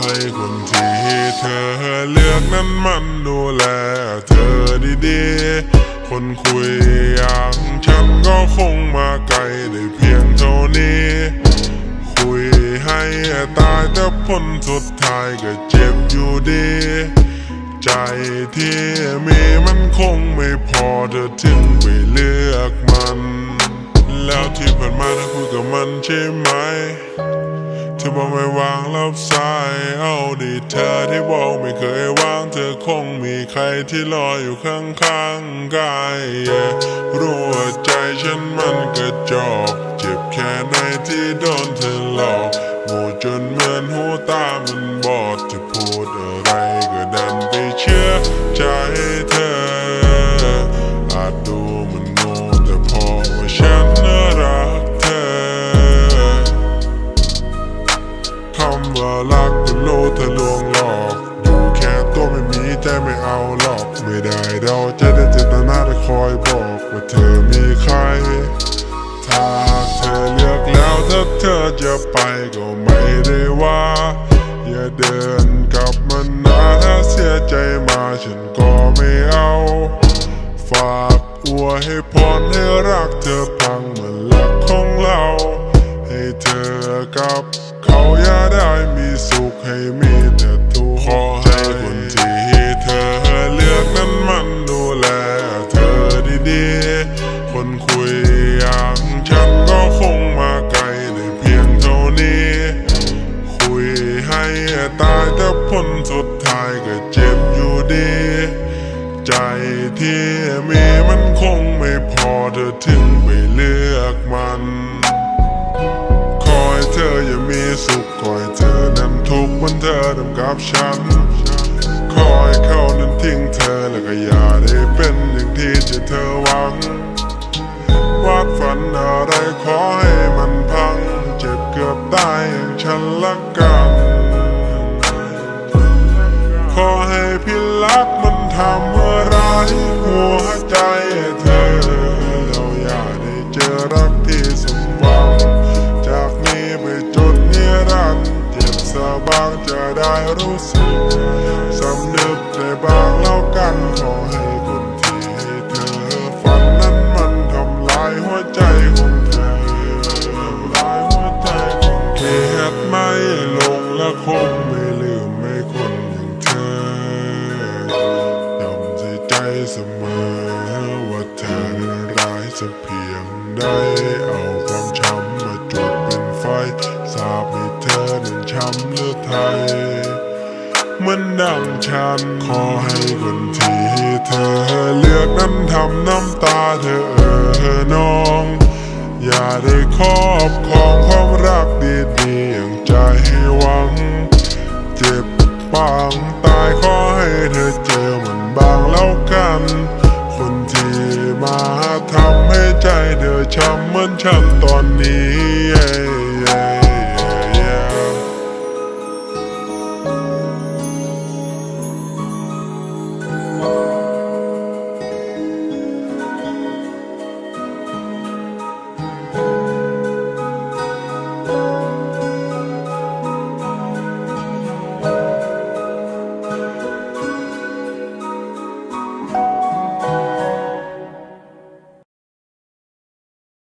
ให้คนที่เธอเลือกนั้นมันดูแลเธอดีๆ คนคุยอย่างฉันก็คงมาไกลได้เพียงเท่านี้ คุยให้ตายแต่ผลสุดท้ายก็เจ็บอยู่ดี ใจที่มีมันคงไม่พอเธอถึงไปเลือกมัน แล้วที่ผ่านมาเธอคุยกับมันใช่ไหม เธอบอกไม่วางรับสายเอาดีเธอที่บอกไม่เคยวางเธอคงมีใครที่รออยู่ข้างๆกายรู้ว่าใจฉันมันกระจอกเจ็บแค่ไหนที่โดนเธอหลอกโง่จนเหมือนหูตามันบอดจะพูดอะไร ไม่มีใจไม่เอาหรอกไม่ได้เราจะได้เจตนาแต่คอยบอกว่าเธอมีใคร ถ้าเธอเลือกแล้วถ้าเธอจะไปก็ไม่ได้ว่า อย่าเดินกลับมันนะถ้าเสียใจมาฉันก็ไม่เอา ฝากอวยให้พรให้รักเธอพังเหมือนรักของเรา ให้เธอกลับ ใจที่มีมันคงไม่พอเธอถึงไปเลือกมันขอให้เธออย่ามีสุขขอให้เธอนั้นทุกข์เหมันเธอทำกับฉันขอให้เขานั้นทิ้งเธอแล้วก็อย่าได้เป็นอย่างที่ใจเธอหวังวาดฝันอะไรขอให้มันพัง เจ็บเกือบตายอย่างฉันละกัน ขอให้พี่รักมันำอะไรหัวใจเธอ เราอย่าได้เจอรักที่สมหวัง จากนี้ไปจนนิรันดร์เจ็บสะบางจะได้รู้สึกสำนึกได้บ้างแล้วกันขอให้คนที่เธอ ฝันนั้นมันทำลายหัวใจของเธอทำลายหัวใจของเธอเหตุไม่ลงและคง สักเพียงใดเอาความช้ำมาจุดเป็นไฟสาบให้เธอนั้นช้ำเลือดไทยเหมือนดังฉันขอให้คนที่เธอเลือกนั้นทำน้ำตาเธอเออน้อง อย่าได้ครอบครองความรักดีๆอย่างใจให้หวัง เจ็บปางตายขอให้เธอเจอมันบางแล้วกัน คนที่มาทำ ใจเธอช้ำเหมือนฉันตอนนี้